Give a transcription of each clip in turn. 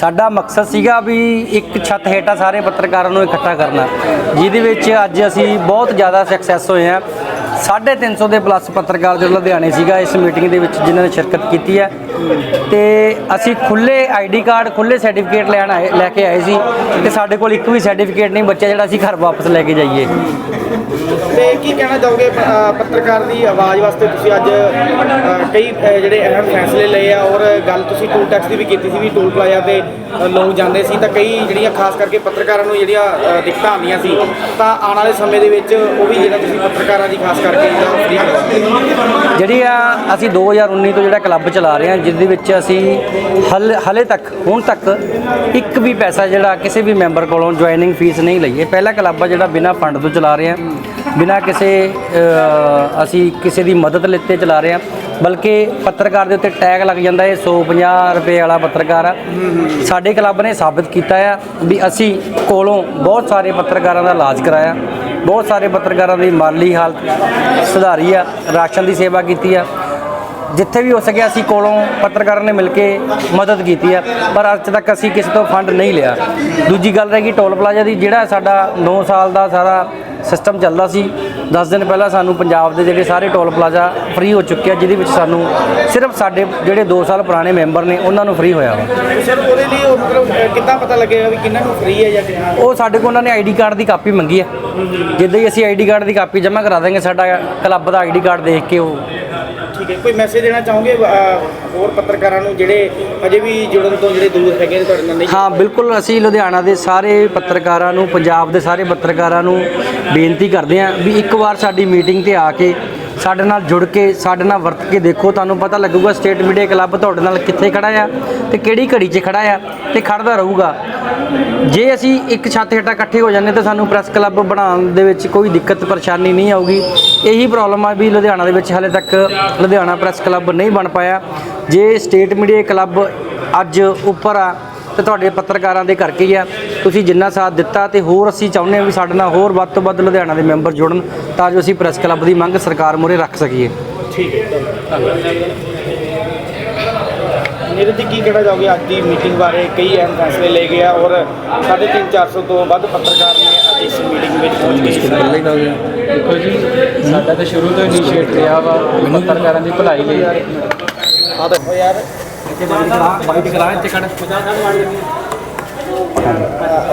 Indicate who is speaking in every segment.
Speaker 1: ਸਾਡਾ ਮਕਸਦ ਸੀਗਾ ਵੀ ਇੱਕ ਛੱਤ ਹੇਠਾਂ ਸਾਰੇ ਪੱਤਰਕਾਰਾਂ ਨੂੰ ਇਕੱਠਾ ਕਰਨਾ। ਜਿਹਦੇ ਵਿੱਚ ਅੱਜ ਅਸੀਂ ਬਹੁਤ ਜ਼ਿਆਦਾ ਸਕਸੈਸ ਹੋਏ ਆ 350 ਦੇ ਪਲੱਸ ਪੱਤਰਕਾਰ ਜੋ ਲੁਧਿਆਣੇ ਸੀਗਾ, ਇਸ ਮੀਟਿੰਗ ਦੇ ਵਿੱਚ ਜਿਨ੍ਹਾਂ ਨੇ ਸ਼ਿਰਕਤ ਕੀਤੀ ਹੈ। ਤੇ ਅਸੀਂ ਖੁੱਲੇ ਆਈਡੀ ਕਾਰਡ ਖੁੱਲੇ ਸਰਟੀਫਿਕੇਟ ਲੈਣ ਆਏ, ਲੈ ਕੇ ਆਏ ਸੀ ਤੇ ਸਾਡੇ ਕੋਲ ਇੱਕ ਵੀ ਸਰਟੀਫਿਕੇਟ ਨਹੀਂ ਬੱਚਾ ਜਿਹੜਾ ਅਸੀਂ ਘਰ ਵਾਪਸ ਲੈ ਕੇ ਜਾਈਏ।
Speaker 2: ਤੇ ਕੀ ਕਹਿਣਾ ਚਾਹੋਗੇ ਪੱਤਰਕਾਰ ਦੀ ਆਵਾਜ਼ ਵਾਸਤੇ ਤੁਸੀਂ ਅੱਜ ਕਈ ਜਿਹੜੇ ਅਹਿਮ ਫੈਸਲੇ ਲਏ ਆ, ਔਰ ਗੱਲ ਤੁਸੀਂ ਟੂਲ ਟੈਕਸ ਦੀ ਵੀ ਕੀਤੀ ਸੀ ਵੀ ਟੂਲ ਪਲਾਜ਼ਾ ਤੇ ਲੋਕ ਜਾਂਦੇ ਸੀ, ਤਾਂ ਕਈ ਜਿਹੜੀਆਂ ਖਾਸ ਕਰਕੇ ਪੱਤਰਕਾਰਾਂ ਨੂੰ ਜਿਹੜੀਆਂ ਦਿੱਕਤਾਂ ਆਉਂਦੀਆਂ ਸੀ, ਤਾਂ ਆਉਣ ਵਾਲੇ ਸਮੇਂ ਦੇ ਵਿੱਚ ਉਹ ਵੀ ਜਿਹੜਾ ਤੁਸੀਂ ਪੱਤਰਕਾਰਾਂ ਦੀ ਖਾਸ ਕਰਕੇ ਜਿਹੜਾ ਫ੍ਰੀ ਕਰੋਗੇ
Speaker 1: ਜਿਹੜੀ ਆ ਅਸੀਂ 2019 ਤੋਂ ਜਿਹੜਾ ਕਲੱਬ ਚਲਾ ਰਹੇ ਹਾਂ ਜਿਸ ਦੇ ਵਿੱਚ ਅਸੀਂ ਹਲ, ਹਲੇ ਤੱਕ, ਹੁਣ ਤੱਕ ਇੱਕ ਵੀ ਪੈਸਾ ਜਿਹੜਾ ਕਿਸੇ ਵੀ ਮੈਂਬਰ ਕੋਲੋਂ ਜੁਆਇਨਿੰਗ ਫੀਸ ਨਹੀਂ ਲਈ ਇਹ ਪਹਿਲਾ ਕਲੱਬ ਆ ਜਿਹੜਾ ਬਿਨਾਂ ਫੰਡ ਤੋਂ ਚਲਾ ਰਹੇ ਹਾਂ। ਬਿਨਾਂ ਕਿਸੇ ਅਸੀਂ ਕਿਸੇ ਦੀ ਮਦਦ ਲਿੱਤੇ ਚਲਾ ਰਹੇ ਹਾਂ। ਬਲਕਿ ਪੱਤਰਕਾਰ ਦੇ ਉੱਤੇ ਟੈਗ ਲੱਗ ਜਾਂਦਾ ਹੈ 150 ਰੁਪਏ ਵਾਲਾ ਪੱਤਰਕਾਰ ਆ। ਸਾਡੇ ਕਲੱਬ ਨੇ ਸਾਬਤ ਕੀਤਾ ਆ ਵੀ ਅਸੀਂ ਕੋਲੋਂ ਬਹੁਤ ਸਾਰੇ ਪੱਤਰਕਾਰਾਂ ਦਾ ਇਲਾਜ ਕਰਾਇਆ। ਬਹੁਤ ਸਾਰੇ ਪੱਤਰਕਾਰਾਂ ਦੀ ਮਾਲੀ ਹਾਲਤ ਸੁਧਾਰੀ ਆ, ਰਾਸ਼ਨ ਦੀ ਸੇਵਾ ਕੀਤੀ ਆ। ਜਿੱਥੇ ਵੀ ਹੋ ਸਕਿਆ ਅਸੀਂ ਕੋਲੋਂ ਪੱਤਰਕਾਰਾਂ ਨੇ ਮਿਲ ਕੇ ਮਦਦ ਕੀਤੀ ਆ, ਪਰ ਅੱਜ ਤੱਕ ਅਸੀਂ ਕਿਸੇ ਤੋਂ ਫੰਡ ਨਹੀਂ ਲਿਆ। ਦੂਜੀ ਗੱਲ ਰਹੀ ਟੋਲ ਪਲਾਜ਼ਾ ਦੀ, ਜਿਹੜਾ ਸਾਡਾ 9 ਸਾਲ ਦਾ ਸਾਰਾ ਸਿਸਟਮ ਚੱਲਦਾ ਸੀ। 10 ਦਿਨ ਪਹਿਲਾਂ ਸਾਨੂੰ ਪੰਜਾਬ ਦੇ ਜਿਹੜੇ ਸਾਰੇ ਟੋਲ ਪਲਾਜ਼ਾ ਫ੍ਰੀ ਹੋ ਚੁੱਕੇ ਆ ਜਿਹਦੇ ਵਿੱਚ ਸਾਨੂੰ ਸਿਰਫ ਸਾਡੇ ਜਿਹੜੇ 2 ਸਾਲ ਪੁਰਾਣੇ ਮੈਂਬਰ ਨੇ ਉਹਨਾਂ ਨੂੰ ਫ੍ਰੀ ਹੋਇਆ ਵਾ।
Speaker 2: ਸਰ ਉਹਦੇ ਲਈ ਉਹ ਮਤਲਬ ਕਿੱਦਾਂ ਪਤਾ ਲੱਗੇਗਾ ਵੀ ਕਿੰਨਾਂ ਨੂੰ ਫ੍ਰੀ ਹੈ ਜਾਂ ਕਿੰਨਾ
Speaker 1: ਉਹ ਸਾਡੇ ਕੋਲ ਉਹਨਾਂ ਨੇ ਆਈਡੀ ਕਾਰਡ ਦੀ ਕਾਪੀ ਮੰਗੀ ਆ। ਜਿੱਦਾਂ ਹੀ ਅਸੀਂ ਆਈਡੀ ਕਾਰਡ ਦੀ ਕਾਪੀ ਜਮ੍ਹਾਂ ਕਰਾ ਦਾਂਗੇ ਸਾਡਾ ਕਲੱਬ ਦਾ ਆਈਡੀ ਕਾਰਡ ਦੇਖ ਕੇ ਉਹ
Speaker 2: ਹੈ ਕੋਈ ਮੈਸੇਜ ਦੇਣਾ ਚਾਹੋਗੇ ਹੋਰ ਪੱਤਰਕਾਰਾਂ ਨੂੰ ਜਿਹੜੇ ਅਜੇ ਵੀ ਜੁੜਨ ਤੋਂ ਜਿਹੜੇ ਦੂਰ ਹੈਗੇ ਨੇ ਤੁਹਾਡੇ ਨਾਲ ਨਹੀਂ
Speaker 1: ਹਾਂ ਬਿਲਕੁਲ। ਅਸੀਂ ਲੁਧਿਆਣਾ ਦੇ ਸਾਰੇ ਪੱਤਰਕਾਰਾਂ ਨੂੰ ਪੰਜਾਬ ਦੇ ਸਾਰੇ ਪੱਤਰਕਾਰਾਂ ਨੂੰ ਬੇਨਤੀ ਕਰਦੇ ਹਾਂ ਵੀ ਇੱਕ ਵਾਰ ਸਾਡੀ ਮੀਟਿੰਗ ਤੇ ਆ ਕੇ ਸਾਡੇ ਨਾਲ ਜੁੜ ਕੇ, ਸਾਡੇ ਨਾਲ ਵਰਤ ਕੇ ਦੇਖੋ, ਤੁਹਾਨੂੰ ਪਤਾ ਲੱਗੂਗਾ ਸਟੇਟ ਮੀਡੀਆ ਕਲੱਬ ਤੁਹਾਡੇ ਨਾਲ ਕਿੱਥੇ ਖੜਾ ਆ ਤੇ ਕਿਹੜੀ ਘੜੀ 'ਚ ਖੜਾ ਆ ਤੇ ਖੜਦਾ ਰਹੂਗਾ। ਜੇ ਅਸੀਂ ਇੱਕ ਛੱਤ ਹੇਠਾਂ ਇਕੱਠੇ ਹੋ ਜਾਂਦੇ ਤਾਂ ਸਾਨੂੰ ਪ੍ਰੈਸ ਕਲੱਬ ਬਣਾਉਣ ਦੇ ਵਿੱਚ ਕੋਈ ਦਿੱਕਤ, ਪਰੇਸ਼ਾਨੀ ਨਹੀਂ ਆਊਗੀ। ਇਹੀ ਪ੍ਰੋਬਲਮ ਆ ਵੀ ਲੁਧਿਆਣਾ ਦੇ ਵਿੱਚ ਹਾਲੇ ਤੱਕ ਲੁਧਿਆਣਾ ਪ੍ਰੈਸ ਕਲੱਬ ਨਹੀਂ ਬਣ ਪਾਇਆ। ਜੇ ਸਟੇਟ ਮੀਡੀਆ ਕਲੱਬ ਅੱਜ ਉੱਪਰ ਆ, ਤੇ ਤੁਹਾਡੇ ਪੱਤਰਕਾਰਾਂ ਦੇ ਕਰਕੇ ਹੀ ਆ। ਤੁਸੀਂ ਜਿੰਨਾ ਸਾਥ ਦਿੱਤਾ ਤੇ ਹੋਰ ਅਸੀਂ ਚਾਹੁੰਦੇ ਹਾਂ ਵੀ ਸਾਡੇ ਨਾਲ ਹੋਰ ਵੱਧ ਤੋਂ ਵੱਧ ਲੁਧਿਆਣਾ ਦੇ ਮੈਂਬਰ ਜੁੜਨ ਤਾਂ ਜੋ ਅਸੀਂ ਪ੍ਰੈਸ ਕਲੱਬ ਦੀ ਮੰਗ ਸਰਕਾਰ ਮੂਹਰੇ ਰੱਖ ਸਕੀਏ।
Speaker 2: ਨੀਰਜ ਜੀ ਕੀ ਕਹਿਣਾ ਚਾਹੋਗੇ? ਅੱਜ ਦੀ ਮੀਟਿੰਗ ਬਾਰੇ ਕਈ ਅਹਿਮ ਫੈਸਲੇ ਲਏ ਗਏ ਆ ਔਰ 350 400 ਤੋਂ ਵੱਧ ਪੱਤਰਕਾਰ ਨੇ ਅੱਜ ਇਸ ਮੀਟਿੰਗ ਵਿੱਚ ਪਹੁੰਚ ਲਿਆ।
Speaker 3: ਦੇਖੋ ਜੀ ਸਾਡਾ ਤਾਂ ਸ਼ੁਰੂ ਤੋਂ ਇਨੀਸ਼ੀਏਟ ਰਿਹਾ ਵਾ। ਪੱਤਰਕਾਰਾਂ ਦੀ ਭਲਾਈ ਲਈ।
Speaker 2: ਆ ਦੇਖੋ ਯਾਰ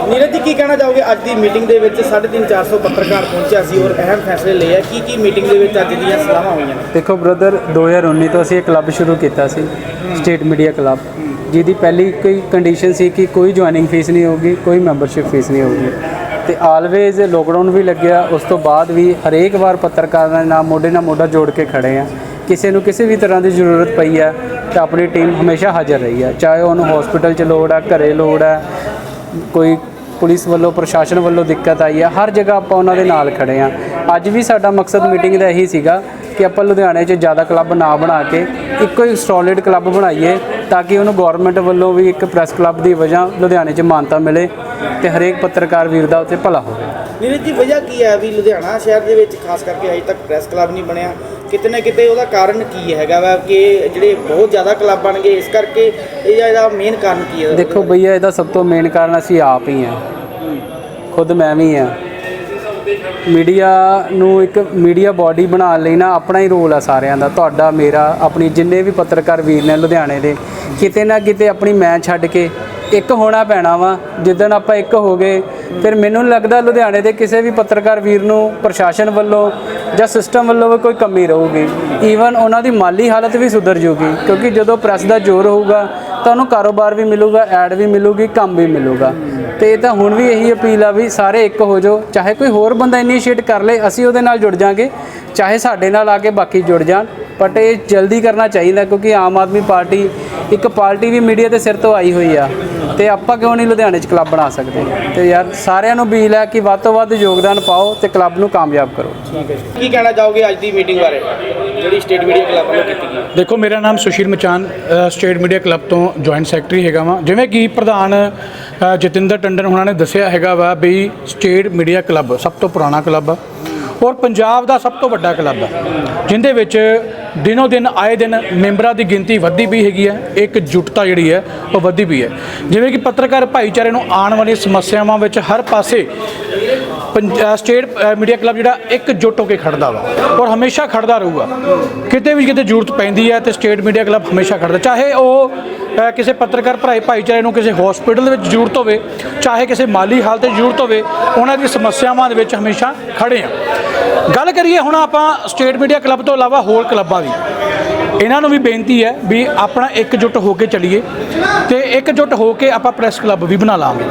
Speaker 2: ਨੀਰਜ ਜੀ, ਕੀ ਕਹਿਣਾ ਚਾਹੋਗੇ? ਅੱਜ ਦੀ ਮੀਟਿੰਗ ਦੇ ਵਿੱਚ 350 400 ਪੱਤਰਕਾਰ ਪਹੁੰਚਿਆ ਸੀ ਔਰ ਅਹਿਮ ਫੈਸਲੇ ਲਏ ਆ। ਕੀ ਕੀ ਮੀਟਿੰਗ ਦੇ ਵਿੱਚ ਅੱਜ ਦੀਆਂ ਸਲਾਹਾਂ ਹੋਈਆਂ
Speaker 3: ਦੇਖੋ ਬ੍ਰਦਰ 2019 ਤੋਂ ਅਸੀਂ ਇਹ ਕਲੱਬ ਸ਼ੁਰੂ ਕੀਤਾ ਸੀ ਸਟੇਟ ਮੀਡੀਆ ਕਲੱਬ ਜਿਹਦੀ ਪਹਿਲੀ ਕੋਈ ਕੰਡੀਸ਼ਨ ਸੀ ਕਿ ਕੋਈ ਜੁਆਇਨਿੰਗ ਫੀਸ ਨਹੀਂ ਹੋਊਗੀ, ਕੋਈ ਮੈਂਬਰਸ਼ਿਪ ਫੀਸ ਨਹੀਂ ਹੋਊਗੀ। ਤੇ ਆਲਵੇਜ਼ ਲੋਕਡਾਊਨ ਵੀ ਲੱਗਿਆ, ਉਸ ਤੋਂ ਬਾਅਦ ਵੀ ਹਰੇਕ ਵਾਰ ਪੱਤਰਕਾਰਾਂ ਦੇ ਨਾਲ ਮੋਢੇ ਨਾਲ ਮੋਢਾ ਜੋੜ ਕੇ ਖੜੇ ਆ। ਕਿਸੇ ਨੂੰ ਕਿਸੇ ਵੀ ਤਰ੍ਹਾਂ ਦੀ ਜ਼ਰੂਰਤ ਪਈ ਆ, ਤਾਂ ਆਪਣੀ ਟੀਮ ਹਮੇਸ਼ਾ ਹਾਜ਼ਰ ਰਹੀ ਹੈ ਚਾਹੇ ਉਹਨੂੰ ਹਸਪੀਟਲ 'ਚ ਲੋੜ ਹੈ ਘਰੇ ਲੋੜ ਹੈ ਕੋਈ ਪੁਲਿਸ ਵੱਲੋਂ, ਪ੍ਰਸ਼ਾਸਨ ਵੱਲੋਂ ਦਿੱਕਤ ਆਈ ਹੈ ਹਰ ਜਗ੍ਹਾ ਆਪਾਂ ਉਹਨਾਂ ਦੇ ਨਾਲ ਖੜੇ ਆ। ਅੱਜ ਵੀ ਸਾਡਾ ਮਕਸਦ ਮੀਟਿੰਗ ਦਾ ਇਹੀ ਸੀਗਾ ਕਿ ਆਪਾਂ ਲੁਧਿਆਣੇ 'ਚ ਜ਼ਿਆਦਾ ਕਲੱਬ ਨਾ ਬਣਾ ਕੇ ਇੱਕੋ ਹੀ ਸਟੋਲਿਡ ਕਲੱਬ ਬਣਾਈਏ ਤਾਂ ਕਿ ਉਹਨੂੰ ਗਵਰਨਮੈਂਟ ਵੱਲੋਂ ਵੀ ਇੱਕ ਪ੍ਰੈਸ ਕਲੱਬ ਦੀ ਵਜ੍ਹਾ ਲੁਧਿਆਣੇ 'ਚ ਮਾਨਤਾ ਮਿਲੇ ਤੇ ਹਰੇਕ ਪੱਤਰਕਾਰ ਵੀਰ ਦਾ ਉੱਥੇ ਭਲਾ ਹੋਵੇ।
Speaker 2: ਨੀਰਜ ਜੀ, ਵਜ੍ਹਾ ਕੀ ਹੈ ਵੀ ਲੁਧਿਆਣਾ ਸ਼ਹਿਰ ਦੇ ਵਿੱਚ ਖਾਸ ਕਰਕੇ ਅਜੇ ਤੱਕ ਪ੍ਰੈਸ ਕਲੱਬ ਨਹੀਂ ਬਣਿਆ? ਕਿਤੇ ਨਾ ਕਿਤੇ ਉਹਦਾ ਕਾਰਨ ਕੀ ਹੈਗਾ ਵਾ ਕਿ ਜਿਹੜੇ ਬਹੁਤ ਜ਼ਿਆਦਾ ਕਲੱਬ ਬਣ ਗਏ ਇਸ ਕਰਕੇ ਇਹ ਇਹਦਾ ਮੇਨ ਕਾਰਨ ਕੀ ਹੈ?
Speaker 3: ਦੇਖੋ ਭਈਆ, ਇਹਦਾ ਸਭ ਤੋਂ ਮੇਨ ਕਾਰਨ ਅਸੀਂ ਆਪ ਹੀ ਹਾਂ। ਖੁਦ ਮੈਂ ਵੀ ਹਾਂ। ਮੀਡੀਆ ਨੂੰ ਇੱਕ ਮੀਡੀਆ ਬਾਡੀ ਬਣਾਉਣ ਲਈ ਨਾ ਆਪਣਾ ਹੀ ਰੋਲ ਆ ਸਾਰਿਆਂ ਦਾ। ਤੁਹਾਡਾ, ਮੇਰਾ, ਆਪਣੀ ਜਿੰਨੇ ਵੀ ਪੱਤਰਕਾਰ ਵੀਰ ਨੇ ਲੁਧਿਆਣੇ ਦੇ, ਕਿਤੇ ਨਾ ਕਿਤੇ ਆਪਣੀ ਮੈਂ ਛੱਡ ਕੇ ਇੱਕ ਹੋਣਾ ਪੈਣਾ ਵਾ। ਜਿੱਦਣ ਆਪਾਂ ਇੱਕ ਹੋ ਗਏ, ਫਿਰ ਮੈਨੂੰ ਲੱਗਦਾ ਲੁਧਿਆਣੇ ਦੇ ਕਿਸੇ ਵੀ ਪੱਤਰਕਾਰ ਵੀਰ ਨੂੰ ਪ੍ਰਸ਼ਾਸਨ ਵੱਲੋਂ ਜਾਂ ਸਿਸਟਮ ਵੱਲੋਂ ਵੀ ਕੋਈ ਕਮੀ ਰਹੂਗੀ। ਈਵਨ ਉਹਨਾਂ ਦੀ ਮਾਲੀ ਹਾਲਤ ਵੀ ਸੁਧਰ ਜੂਗੀ, ਕਿਉਂਕਿ ਜਦੋਂ ਪ੍ਰੈਸ ਦਾ ਜ਼ੋਰ ਹੋਊਗਾ, ਤਾਂ ਉਹਨੂੰ ਕਾਰੋਬਾਰ ਵੀ ਮਿਲੂਗਾ ਐਡ ਵੀ ਮਿਲੂਗੀ, ਕੰਮ ਵੀ ਮਿਲੂਗਾ। ਤੇ ਇਹ ਤਾਂ ਹੁਣ ਵੀ ਇਹੀ ਅਪੀਲ ਆ ਵੀ ਸਾਰੇ ਇੱਕ ਹੋ ਜਾਓ। ਚਾਹੇ ਕੋਈ ਹੋਰ ਬੰਦਾ ਇਨੀਸ਼ੀਏਟ ਕਰ ਲੇ, ਅਸੀਂ ਉਹਦੇ ਨਾਲ ਜੁੜ ਜਾਾਂਗੇ, ਚਾਹੇ ਸਾਡੇ ਨਾਲ ਆ ਕੇ ਬਾਕੀ ਜੁੜ ਜਾਣ ਬਟ ਇਹ ਜਲਦੀ ਕਰਨਾ ਚਾਹੀਦਾ, ਕਿਉਂਕਿ ਆਮ ਆਦਮੀ ਪਾਰਟੀ ਇੱਕ ਪਾਰਟੀ ਵੀ ਮੀਡੀਆ ਦੇ ਸਿਰ ਤੋਂ ਆਈ ਹੋਈ ਆ ਤੇ ਆਪਾਂ ਕਿਉਂ ਨਹੀਂ ਲੁਧਿਆਣੇ 'ਚ ਕਲੱਬ ਬਣਾ ਸਕਦੇ? ਤੇ ਯਾਰ ਸਾਰਿਆਂ ਨੂੰ ਅਪੀਲ ਹੈ ਕਿ ਵੱਧ ਤੋਂ ਵੱਧ ਯੋਗਦਾਨ ਪਾਓ ਤੇ ਕਲੱਬ ਨੂੰ ਕਾਮਯਾਬ ਕਰੋ।
Speaker 2: ਠੀਕ ਹੈ ਜੀ ਕੀ ਕਹਿਣਾ ਚਾਹੋਗੇ ਅੱਜ ਦੀ ਮੀਟਿੰਗ ਬਾਰੇ? ਜਿਹੜੀ ਸਟੇਟ ਮੀਡੀਆ ਕਲੱਬ ਵੱਲੋਂ ਕੀਤੀ ਗਈ।
Speaker 4: ਦੇਖੋ ਮੇਰਾ ਨਾਮ Sushil Machan state media club ਤੋਂ ਜੁਆਇੰਟ ਸੈਕਟਰੀ ਹੈਗਾ ਵਾਂ। ਜਿਵੇਂ ਕਿ ਪ੍ਰਧਾਨ ਜਤਿੰਦਰ ਟੰਡਨ ਉਹਨਾਂ ਨੇ ਦੱਸਿਆ ਹੈਗਾ ਵਾ ਵੀ ਸਟੇਟ ਮੀਡੀਆ ਕਲੱਬ ਸਭ ਤੋਂ ਪੁਰਾਣਾ ਕਲੱਬ ਆ। ਔਰ ਪੰਜਾਬ ਦਾ ਸਭ ਤੋਂ ਵੱਡਾ ਕਲੱਬ ਹੈ, ਜਿੰਦੇ ਵਿੱਚ ਦਿਨੋ ਦਿਨ ਆਏ ਦਿਨ ਮੈਂਬਰਾਂ ਦੀ ਗਿਣਤੀ ਵੱਧਦੀ ਵੀ ਹੈਗੀ ਹੈ, ਇੱਕ ਜੁਟਤਾ ਜਿਹੜੀ ਹੈ, ਉਹ ਵੱਧਦੀ ਪਈ ਹੈ। ਜਿਵੇਂ ਕਿ ਪੱਤਰਕਾਰ ਭਾਈਚਾਰੇ ਨੂੰ ਆਉਣ ਵਾਲੀ ਸਮੱਸਿਆਵਾਂ ਵਿੱਚ ਹਰ ਪਾਸੇ ਸਟੇਟ ਮੀਡੀਆ ਕਲੱਬ ਜਿਹੜਾ ਇੱਕ ਜੁੱਟ ਹੋ ਕੇ ਖੜਦਾ ਵਾ ਔਰ ਹਮੇਸ਼ਾ ਖੜਦਾ ਰਹੂਗਾ। ਕਿਤੇ ਵੀ ਕਿਤੇ ਜ਼ਰੂਰਤ ਪੈਂਦੀ ਹੈ ਤੇ ਸਟੇਟ ਮੀਡੀਆ ਕਲੱਬ ਹਮੇਸ਼ਾ ਖੜਦਾ। ਚਾਹੇ ਉਹ ਕਿਸੇ ਪੱਤਰਕਾਰ ਭਰਾਈ ਭਾਈਚਾਰੇ ਨੂੰ ਕਿਸੇ ਹਸਪੀਟਲ ਦੇ ਵਿੱਚ ਜ਼ਰੂਰਤ ਹੋਵੇ, ਚਾਹੇ ਕਿਸੇ ਮਾਲੀ ਹਾਲਤ 'ਚ ਜ਼ਰੂਰਤ ਹੋਵੇ, ਉਹਨਾਂ ਦੀ ਸਮੱਸਿਆਵਾਂ ਦੇ ਵਿੱਚ ਹਮੇਸ਼ਾ ਖੜੇ ਆ। ਗੱਲ ਕਰੀਏ ਹੁਣ ਆਪਾਂ ਸਟੇਟ ਮੀਡੀਆ ਕਲੱਬ ਤੋਂ ਇਲਾਵਾ ਹੋਰ ਕਲੱਬਾਂ ਦੀ। ਇਹਨਾਂ ਨੂੰ ਵੀ ਬੇਨਤੀ ਹੈ ਵੀ ਆਪਣਾ ਇੱਕਜੁੱਟ ਹੋ ਕੇ ਚੱਲੀਏ ਤੇ ਇੱਕਜੁੱਟ ਹੋ ਕੇ ਆਪਾਂ ਪ੍ਰੈਸ ਕਲੱਬ ਵੀ ਬਣਾ ਲਾਂਗੇ।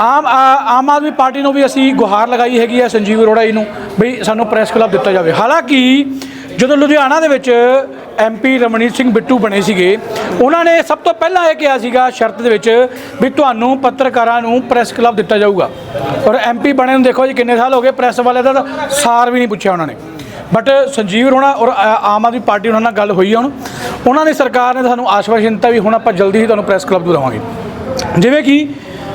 Speaker 4: ਆਮ, ਆ- ਆਮ ਆਦਮੀ ਪਾਰਟੀ ਨੂੰ ਵੀ ਅਸੀਂ ਗੁਹਾਰ ਲਗਾਈ ਹੈਗੀ ਹੈ ਸੰਜੀਵ ਅਰੋੜਾ ਜੀ ਨੂੰ ਵੀ ਸਾਨੂੰ ਪ੍ਰੈਸ ਕਲੱਬ ਦਿੱਤਾ ਜਾਵੇ। ਹਾਲਾਂਕਿ ਜਦੋਂ ਲੁਧਿਆਣਾ ਦੇ ਵਿੱਚ ਐਮਪੀ ਰਮਣੀਤ ਸਿੰਘ ਬਿੱਟੂ ਬਣੇ ਸੀਗੇ, ਉਹਨਾਂ ਨੇ ਸਭ ਤੋਂ ਪਹਿਲਾਂ ਇਹ ਕਿਹਾ ਸੀਗਾ ਸ਼ਰਤ ਦੇ ਵਿੱਚ ਵੀ ਤੁਹਾਨੂੰ ਪੱਤਰਕਾਰਾਂ ਨੂੰ ਪ੍ਰੈਸ ਕਲੱਬ ਦਿੱਤਾ ਜਾਊਗਾ। ਔਰ ਐਮਪੀ ਬਣੇ ਨੂੰ ਦੇਖੋ ਜੀ ਕਿੰਨੇ ਸਾਲ ਹੋ ਗਏ ਪ੍ਰੈਸ ਵਾਲੇ ਦਾ ਸਾਰ ਵੀ ਨਹੀਂ ਪੁੱਛਿਆ ਉਹਨਾਂ ਨੇ। ਬਟ ਸੰਜੀਵ ਅਰੋੜਾ ਔਰ ਆਮ ਆਦਮੀ ਪਾਰਟੀ ਉਹਨਾਂ ਨਾਲ ਗੱਲ ਹੋਈ ਹੈ ਹੁਣ। ਉਹਨਾਂ ਦੀ ਸਰਕਾਰ ਨੇ ਸਾਨੂੰ ਆਸ਼ਵਾਸਨ ਦਿੱਤਾ ਵੀ ਹੁਣ ਆਪਾਂ ਜਲਦੀ ਹੀ ਤੁਹਾਨੂੰ ਪ੍ਰੈਸ ਕਲੱਬ ਦਵਾਵਾਂਗੇ ਜਿਵੇਂ ਕਿ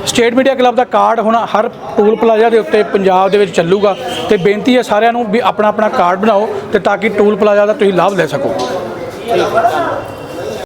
Speaker 4: ਸਟੇਟ ਮੀਡੀਆ ਕਲੱਬ ਦਾ ਕਾਰਡ ਹੁਣ ਹਰ ਟੂਲ ਪਲਾਜ਼ਾ ਦੇ ਉੱਤੇ ਪੰਜਾਬ ਦੇ ਵਿੱਚ ਚੱਲੂਗਾ ਤੇ ਬੇਨਤੀ ਹੈ ਸਾਰਿਆਂ ਨੂੰ ਵੀ ਆਪਣਾ ਆਪਣਾ ਕਾਰਡ ਬਣਾਓ ਤੇ ਤਾਂ ਕਿ ਟੂਲ ਪਲਾਜ਼ਾ ਦਾ ਤੁਸੀਂ ਲਾਭ ਲੈ ਸਕੋ।